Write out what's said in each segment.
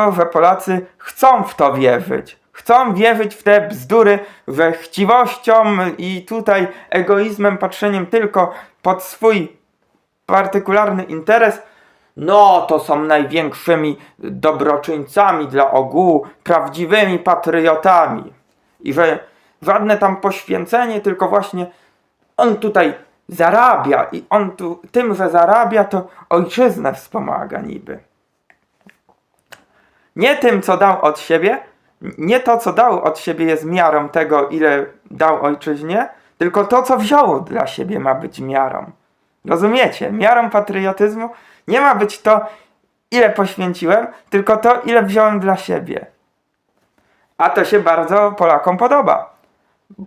że Polacy chcą w to wierzyć. Chcą wierzyć w te bzdury, że chciwością i tutaj egoizmem, patrzeniem tylko pod swój partykularny interes, no to są największymi dobroczyńcami dla ogółu, prawdziwymi patriotami. I że żadne tam poświęcenie, tylko właśnie on tutaj zarabia i on tu tym, że zarabia, to ojczyznę wspomaga niby. Nie tym, co dał od siebie, nie to, co dał od siebie jest miarą tego, ile dał ojczyźnie, tylko to, co wziął dla siebie ma być miarą. Rozumiecie? Miarą patriotyzmu nie ma być to, ile poświęciłem, tylko to, ile wziąłem dla siebie. A to się bardzo Polakom podoba.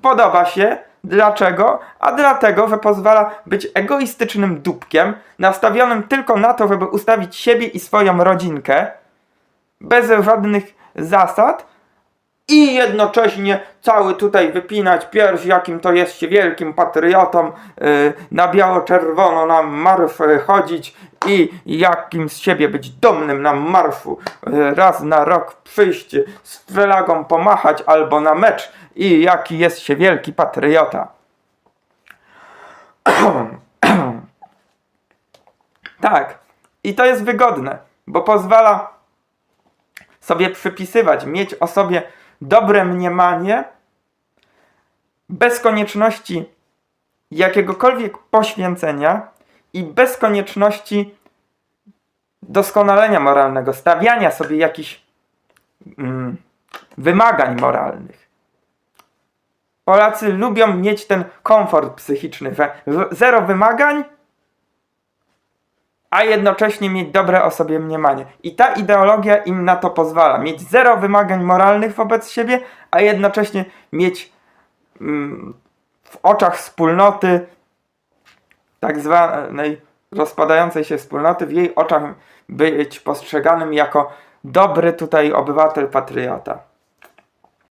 Podoba się. Dlaczego? A dlatego, że pozwala być egoistycznym dupkiem, nastawionym tylko na to, żeby ustawić siebie i swoją rodzinkę, bez żadnych zasad i jednocześnie cały tutaj wypinać pierś, jakim to jest się wielkim patriotą, yy, na biało-czerwono na marsz yy, chodzić i jakim z siebie być dumnym na marszu, yy, raz na rok przyjść z flagą pomachać albo na mecz i jaki jest się wielki patriota. tak, i to jest wygodne, bo pozwala sobie przypisywać, mieć o sobie dobre mniemanie, bez konieczności jakiegokolwiek poświęcenia i bez konieczności doskonalenia moralnego, stawiania sobie jakichś mm, wymagań moralnych. Polacy lubią mieć ten komfort psychiczny, że zero wymagań, a jednocześnie mieć dobre o sobie mniemanie. I ta ideologia im na to pozwala. Mieć zero wymagań moralnych wobec siebie, a jednocześnie mieć mm, w oczach wspólnoty, tak zwanej rozpadającej się wspólnoty, w jej oczach być postrzeganym jako dobry tutaj obywatel, patriota.